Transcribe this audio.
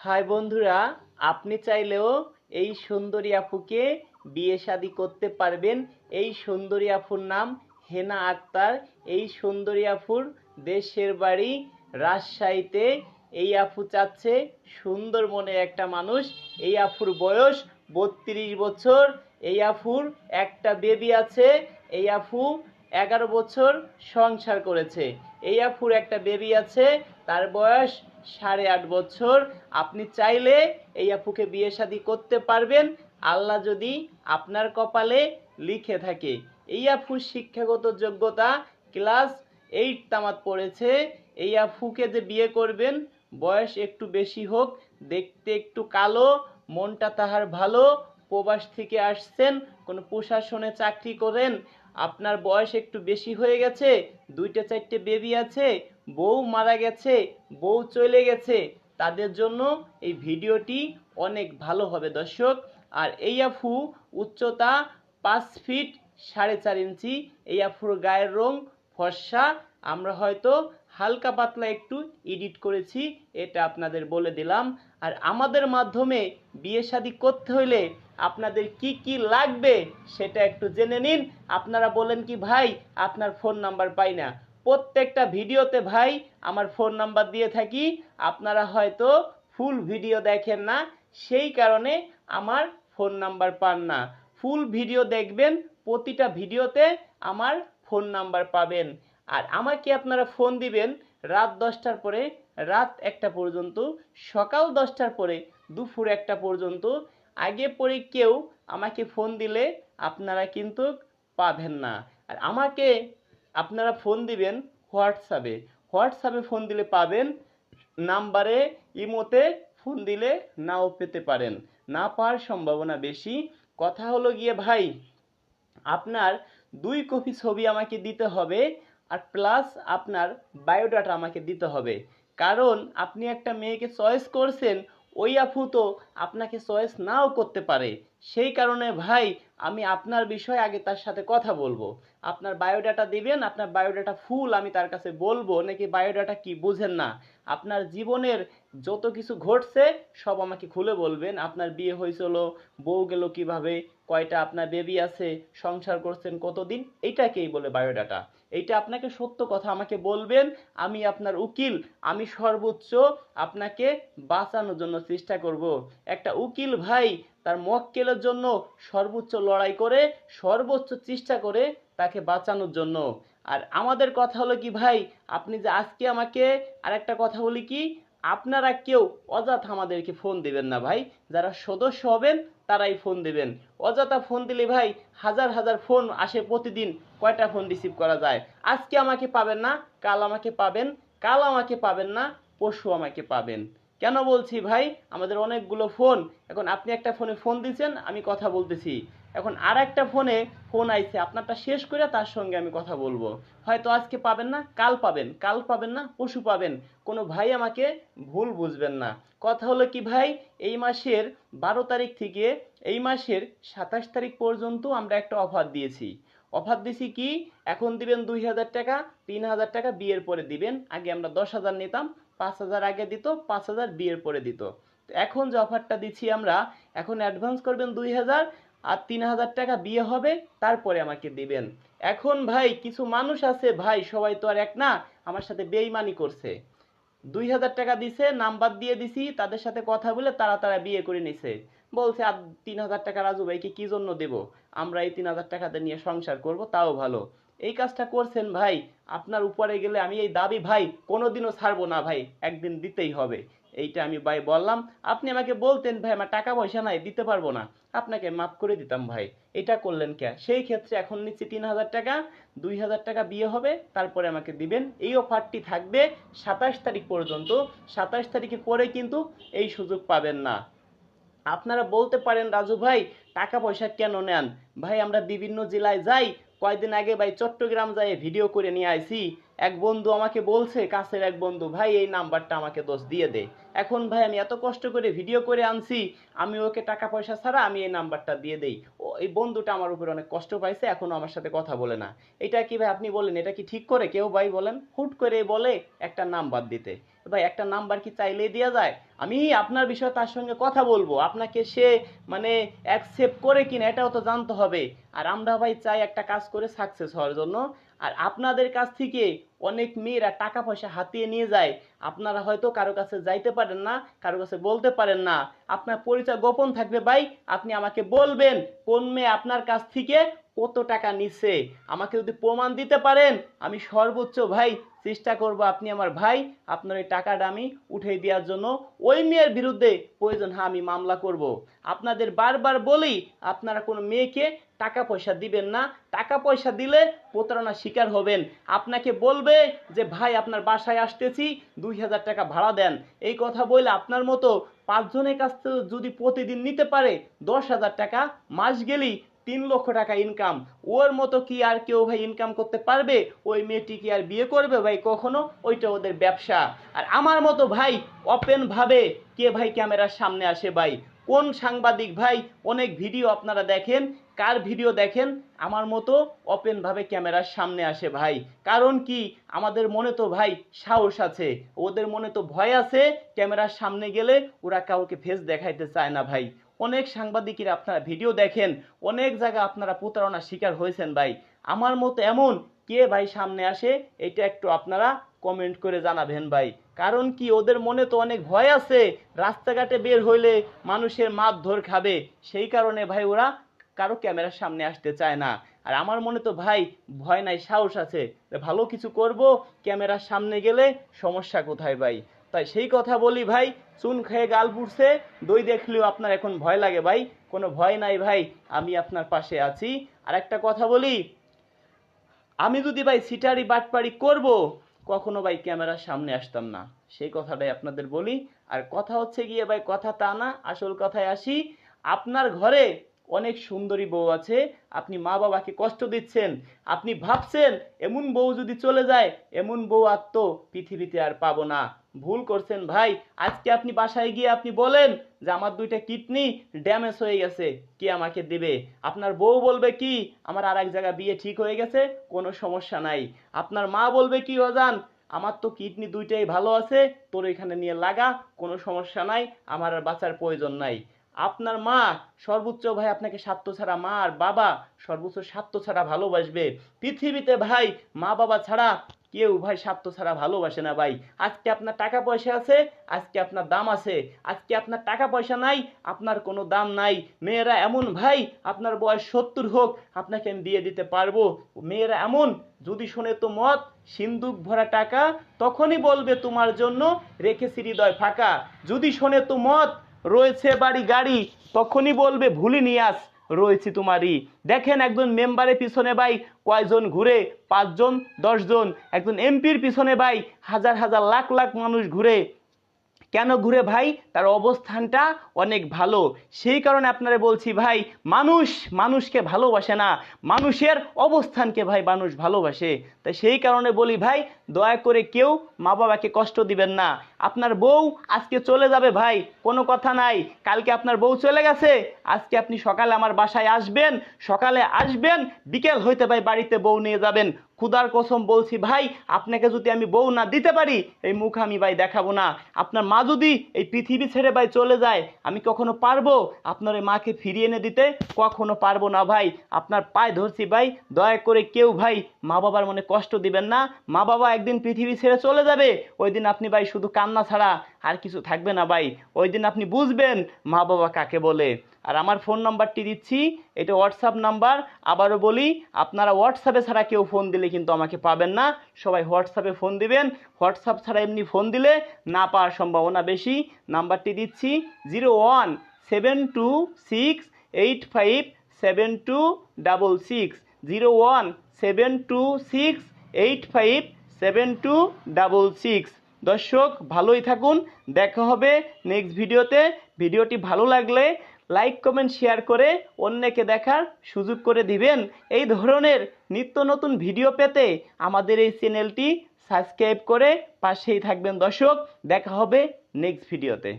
High বন্ধুরা, আপনি চাইলেও এই সুন্দরী আপুকে বিয়ে শাদি করতে পারবেন। এই সুন্দরী আপুর নাম হেনা আক্তার। এই সুন্দরী আপুর দেশের বাড়ি রাজশাহীতে। এই আপু চাচ্ছে সুন্দর মনের একটা মানুষ। এই আপুর বয়স বত্রিশ বছর। এই আফুর একটা বেবি আছে। এই আফু এগারো বছর সংসার করেছে। এই আফুর একটা বেবি আছে। তার বয়স সাড়ে আট বছর। আপনি চাইলে এই আপুকে বিয়ে শাদি করতে পারবেন। আল্লাহ যদি আপনার কপালে লিখে থাকে, এই আপুর শিক্ষাগত যোগ্যতা ক্লাস এইট তামাত পড়েছে। এই আফুকে যে বিয়ে করবেন, বয়স একটু বেশি হোক, দেখতে একটু কালো, মনটা তাহার ভালো, প্রবাস থেকে আসছেন, কোনো প্রশাসনে চাকরি করেন, আপনার বয়স একটু বেশি হয়ে গেছে, দুইটা চারটে বেবি আছে বউ মারা গেছে, বউ চলে গেছে, তাদের জন্য এই ভিডিওটি অনেক ভালো হবে দর্শক। আর এই আফু উচ্চতা পাঁচ ফিট সাড়ে চার ইঞ্চি, এই আফুর গায়ের রং ফর্সা। আমরা হয়তো হালকা পাতলা একটু এডিট করেছি, এটা আপনাদের বলে দিলাম। আর আমাদের মাধ্যমে বিয়ে শাদী করতে হইলে আপনাদের কি কি লাগবে সেটা একটু জেনে নিন। আপনারা বলেন কি, ভাই, আপনার ফোন নাম্বার পাই না। প্রত্যেকটা ভিডিওতে ভাই আমার ফোন নাম্বার দিয়ে থাকি। আপনারা হয়তো ফুল ভিডিও দেখেন না, সেই কারণে আমার ফোন নাম্বার পান না। ফুল ভিডিও দেখবেন, প্রতিটা ভিডিওতে আমার ফোন নাম্বার পাবেন। আর আমাকে আপনারা ফোন দিবেন রাত দশটার পরে, রাত একটা পর্যন্ত, সকাল দশটার পরে, দুপুর একটা পর্যন্ত। আগে পরে কেউ আমাকে ফোন দিলে আপনারা কিন্তু পাবেন না। আর আমাকে আপনারা ফোন দিবেন হোয়াটসঅ্যাপে। হোয়াটসঅ্যাপে ফোন দিলে পাবেন, নাম্বারে, ইমোতে ফোন দিলে নাও পেতে পারেন। না পাওয়ার সম্ভাবনা বেশি। কথা হলো গিয়ে, ভাই, আপনার দুই কপি ছবি আমাকে দিতে হবে আর প্লাস আপনার বায়োডাটা আমাকে দিতে হবে। কারণ আপনি একটা মেয়েকে চয়েস করছেন, ওই আপু তো আপনাকে চয়েস নাও করতে পারে। সেই কারণে ভাই, আমি আপনার বিষয়ে আগে তার সাথে কথা বলব। আপনার বায়োডাটা দিবেন, আপনার বায়োডাটা ফুল আমি তার কাছে বলব, নাকি বায়োডাটা কি বুঝেন না। আপনার জীবনের যত কিছু ঘটছে, সব আমাকে খুলে বলবেন। আপনার বিয়ে হয়েছিল, বউ গেল কীভাবে, কয়টা আপনার বেবি আছে, সংসার করছেন কতদিন, এইটাকেই বলে বায়োডাটা। এইটা আপনাকে সত্য কথা আমাকে বলবেন, আমি আপনার উকিল, আমি সর্বোচ্চ আপনাকে বাঁচানোর জন্য চেষ্টা করব। একটা উকিল ভাই তার মক্কেলের জন্য সর্বোচ্চ লড়াই করে, সর্বোচ্চ চেষ্টা করে তাকে বাঁচানোর জন্য। আর আমাদের কথা হলো কি ভাই, আপনি যে আজকে আমাকে আর একটা কথা বলি কি, আপনারা কেউ অযথা আমাদেরকে ফোন দেবেন না ভাই। যারা সদস্য হবেন, তারাই ফোন দেবেন। অযথা ফোন দিলে ভাই হাজার হাজার ফোন আসে প্রতিদিন, কয়টা ফোন রিসিভ করা যায়? আজকে আমাকে পাবেন না, কাল আমাকে পাবেন, কাল আমাকে পাবেন না, পরশু আমাকে পাবেন। কেন বলছি ভাই? আমাদের অনেকগুলো ফোন এখন আপনি একটা ফোনে ফোন দিয়েছেন, আমি কথা বলতেছি। এখন আর একটা ফোনে ফোন আইছে, আপনারটা শেষ করে তার সঙ্গে আমি কথা বলব। হয়তো আজকে পাবেন না, কাল পাবেন। কাল পাবেন না পশু পাবেন। কোনো ভাই আমাকে ভুল বুঝবেন না। কথা হলো কি ভাই, এই মাসের বারো তারিখ থেকে এই মাসের সাতাশ তারিখ পর্যন্ত আমরা একটা অফার দিয়েছি। অফার দিছি কি? এখন দিবেন দুই হাজার টাকা, তিন হাজার টাকা বিয়ের পরে দিবেন। আগে আমরা দশ হাজার নিতাম, পাঁচ হাজার আগে দিত, পাঁচ হাজার বিয়ের পরে দিত। এখন যে অফারটা দিচ্ছি আমরা, এখন অ্যাডভান্স করবেন দুই হাজার, আর তিন হাজার টাকা বিয়ে হবে, তারপরে আমাকে দিবেন। এখন ভাই, কিছু মানুষ আছে, ভাই, সবাই তো আর এক না, আমার সাথে বেইমানি করছে। দুই হাজার টাকা দিছে নাম্বার দিয়ে দিছি, তাদের সাথে কথা বলে তারা তারা বিয়ে করে নিছে। বলছে আর তিন হাজার টাকা রাজু ভাইকে কি জন্য দেব? আমরা এই তিন হাজার টাকাতে নিয়ে সংসার করব, তাও ভালো। এই কাজটা করছেন ভাই, আপনার উপরে গেলে আমি এই দাবি ভাই কোনোদিনও ছাড়বো না ভাই, একদিন দিতেই হবে। এইটা আমি ভাই বললাম, আপনি আমাকে বলতেন ভাই, আমার টাকা পয়সা নাই, দিতে পারব না। আপনাকে মাফ করে দিতাম ভাই। এটা করলেন কে? সেই ক্ষেত্রে এখন নিচ্ছি তিন হাজার টাকা, দুই হাজার টাকা বিয়ে হবে, তারপরে আমাকে দিবেন। এই অফারটি থাকবে সাতাশ তারিখ পর্যন্ত। সাতাশ তারিখে পরে কিন্তু এই সুযোগ পাবেন না। আপনারা বলতে পারেন, রাজু ভাই টাকা পয়সা কেন নেন? ভাই, আমরা বিভিন্ন জেলায় যাই কয়েকদিন আগে ভাই চট্টগ্রাম যাই ভিডিও করে নিয়ে আইছি। এক বন্ধু আমাকে বলছে, কাছের এক বন্ধু, ভাই, এই নাম্বারটা আমাকে দোষ দিয়ে দে। এখন ভাই, আমি এত কষ্ট করে ভিডিও করে আনছি, আমি ওকে টাকা পয়সা ছাড়া আমি এই নাম্বারটা দিয়ে দেই। ও, এই বন্ধুটা আমার উপরে অনেক কষ্ট পাইছে, এখনও আমার সাথে কথা বলে না। এটা কি ভাই আপনি বলেন, এটা কি ঠিক করে কেউ ভাই বলেন? হুট করে বলে একটা নাম্বার দিতে। ভাই, একটা নাম্বার কি চাইলেই দেওয়া যায়? আমি আপনার বিষয়ে তার সঙ্গে কথা বলব। আপনাকে সে মানে অ্যাকসেপ্ট করে কিনা, এটাও তো জানতে হবে। আর আমরা ভাই চাই একটা কাজ করে সাকসেস হওয়ার জন্য। আর আপনাদের কাছ থেকে অনেক মেয়েরা টাকা পয়সা হাতিয়ে নিয়ে যায়। আপনারা হয়তো কারও কাছে যাইতে পারেন না, কারও কাছে বলতে পারেন না। আপনার পরিচয় গোপন থাকবে ভাই, আপনি আমাকে বলবেন কোন মেয়ে আপনার কাছ থেকে কত টাকা নিচ্ছে। আমাকে যদি প্রমাণ দিতে পারেন, আমি সর্বোচ্চ ভাই চেষ্টা করব আপনি আমার ভাই, আপনার এই টাকাটা আমি উঠে দেওয়ার জন্য। ওই মেয়ের বিরুদ্ধে প্রয়োজন হ্যাঁ আমি মামলা করব। আপনাদের বারবার বলি, আপনারা কোনো মেয়েকে টাকা পয়সা দিবেন না। টাকা পয়সা দিলে প্রতারণার শিকার হবেন। আপনাকে বলবে যে, ভাই, আপনার বাসায় আসতেছি, দুই হাজার টাকা ভাড়া দেন। এই কথা বলে আপনার মতো পাঁচজনের কাছ থেকে যদি প্রতিদিন নিতে পারে, দশ হাজার টাকা মাস গেলেই তিন লক্ষ টাকা ইনকাম ওর মতো কি আর কেউ ভাই ইনকাম করতে পারবে? ওই মেয়েটি কি আর বিয়ে করবে ভাই কখনো? ওইটা ওদের ব্যবসা। আর আমার মতো ভাই ওপেন ভাবে কে ভাই ক্যামেরার সামনে আসে ভাই? কোন সাংবাদিক ভাই অনেক ভিডিও আপনারা দেখেন? কার ভিডিও দেখেন? আমার মতো ওপেন ভাবে ক্যামেরার সামনে আসে ভাই। কারণ কি? আমাদের মনে তো ভাই সাহস আছে। ওদের মনে তো ভয় আছে ক্যামেরার সামনে গেলে ওরা কাউকে ফেস দেখাইতে চায় না ভাই। অনেক সাংবাদিকের আপনারা ভিডিও দেখেন। অনেক জায়গা আপনারা প্রতারণার শিকার হয়েছেন ভাই। আমার মতো এমন কে ভাই সামনে আসে? এটা একটু আপনারা কমেন্ট করে জানাবেন ভাই। কারণ কি ওদের মনে তো অনেক ভয় আছে। রাস্তাঘাটে বের হইলে মানুষের মারধর খাবে। সেই কারণে ভাই ওরা কারও ক্যামেরার সামনে আসতে চায় না। আর আমার মনে তো ভাই ভয় নাই, সাহস আছে। ভালো কিছু করব, ক্যামেরার সামনে গেলে সমস্যা কোথায় ভাই? তাই সেই কথা বলি ভাই, চুন খেয়ে গাল পুড়ছে, দই দেখলেও আপনার এখন ভয় লাগে ভাই। কোনো ভয় নাই ভাই, আমি আপনার পাশে আছি। আর একটা কথা বলি, আমি যদি ভাই সিটারি বাটপাড়ি করব কখনো ভাই ক্যামেরার সামনে আসতাম না। সেই কথাটাই আপনাদের বলি। আর কথা হচ্ছে গিয়ে ভাই, কথা তা না, আসল কথায় আসি। আপনার ঘরে অনেক সুন্দরী বউ আছে, আপনি মা বাবাকে কষ্ট দিচ্ছেন, আপনি ভাবছেন এমন বউ যদি চলে যায়, এমন বউ আর তো পৃথিবীতে আর পাবো না। ভুল করছেন ভাই, আজকে আপনি বাসায় গিয়ে আপনি বলেন যে আমার দুইটা কিডনি ড্যামেজ হয়ে গেছে, কে আমাকে দেবে? আপনার বউ বলবে কি, আমার আর এক জায়গায় বিয়ে ঠিক হয়ে গেছে, কোনো সমস্যা নাই। আপনার মা বলবে কি, অজান, আমার তো কিডনি দুইটাই ভালো আছে, তোর এখানে নিয়ে লাগা, কোনো সমস্যা নাই, আমার আর বাঁচার প্রয়োজন নাই। আপনার মা সর্বোচ্চ ভাই আপনাকে স্বার্থ ছাড়া মা আর বাবা সর্বোচ্চ স্বার্থ ছাড়া ভালোবাসবে। পৃথিবীতে ভাই মা বাবা ছাড়া কেউ ভাই স্বার্থ ছাড়া ভালোবাসে না ভাই। আজকে আপনার টাকা পয়সা আছে, আজকে আপনার দাম আছে। আজকে আপনার টাকা পয়সা নাই, আপনার কোনো দাম নাই। মেয়েরা এমন ভাই, আপনার বয়স সত্তর হোক, আপনাকে আমি দিয়ে দিতে পারব। মেয়েরা এমন, যদি শোনে তো মত সিন্দুক ভরা টাকা, তখনই বলবে তোমার জন্য রেখেছি হৃদয় ফাঁকা। যদি শোনে তো মত রয়েছে বাড়ি গাড়ি, তখনই বলবে, ভুলি আস, রয়েছি তোমারই। দেখেন একজন মেম্বারের পিছনে ভাই কয়জন ঘুরে, পাঁচজন, দশজন। একজন এমপির পিছনে ভাই হাজার হাজার লাখ লাখ মানুষ ঘুরে। কেন ঘুরে ভাই? তার অবস্থানটা অনেক ভালো। সেই কারণে আপনারা বলছি ভাই, মানুষ মানুষকে ভালোবাসে না। মানুষের অবস্থানকে ভাই মানুষ ভালোবাসে। তাই সেই কারণে বলি ভাই, দয়া করে কেউ মা বাবাকে কষ্ট দিবেন না। আপনার বউ আজকে চলে যাবে ভাই, কোনো কথা নাই। কালকে আপনার বউ চলে গেছে, আজকে আপনি সকালে আমার বাসায় আসবেন। সকালে আসবেন, বিকেল হইতে ভাই বাড়িতে বউ নিয়ে যাবেন। খুদার কসম বলছি, ভাই, আপনাকে যদি আমি বউ না দিতে পারি, এই মুখ আমি ভাই দেখাবো না। আপনার মা যদি এই পৃথিবী ছেড়ে ভাই চলে যায়, আমি কখনো পারব আপনার এই মাকে ফিরিয়ে এনে দিতে? কখনো পারব না ভাই। আপনার পায়ে ধরছি ভাই, দয়া করে কেউ ভাই মা বাবার মনে কষ্ট দিবেন না। মা বাবা একদিন পৃথিবী ছেড়ে চলে যাবে, ওই দিন আপনি ভাই শুধু কান্না ছাড়া আর কিছু থাকবে না ভাই। ওই দিন আপনি বুঝবেন মা বাবা কাকে বলে। আর আমার ফোন নাম্বারটি দিচ্ছি, এটা হোয়াটসঅ্যাপ নাম্বার আবারও বলি, আপনারা হোয়াটসঅ্যাপে ছাড়া কেউ ফোন দিলে কিন্তু আমাকে পাবেন না। সবাই হোয়াটসঅ্যাপে ফোন দিবেন। হোয়াটসঅ্যাপ ছাড়া এমনি ফোন দিলে না পাওয়ার সম্ভাবনা বেশি। নাম্বারটি দিচ্ছি zero one seven two six eight five seven two double six zero one seven two six eight five seven two double six দর্শক, ভালোই থাকুন। দেখা হবে নেক্সট ভিডিওতে ভিডিওটি ভালো লাগলে লাইক কমেন্ট শেয়ার করে অন্যকে দেখার সুযোগ করে দিবেন। এই ধরনের নিত্য নতুন ভিডিও পেতে আমাদের এই চ্যানেলটি সাবস্ক্রাইব করে পাশেই থাকবেন। দর্শক, দেখা হবে নেক্সট ভিডিওতে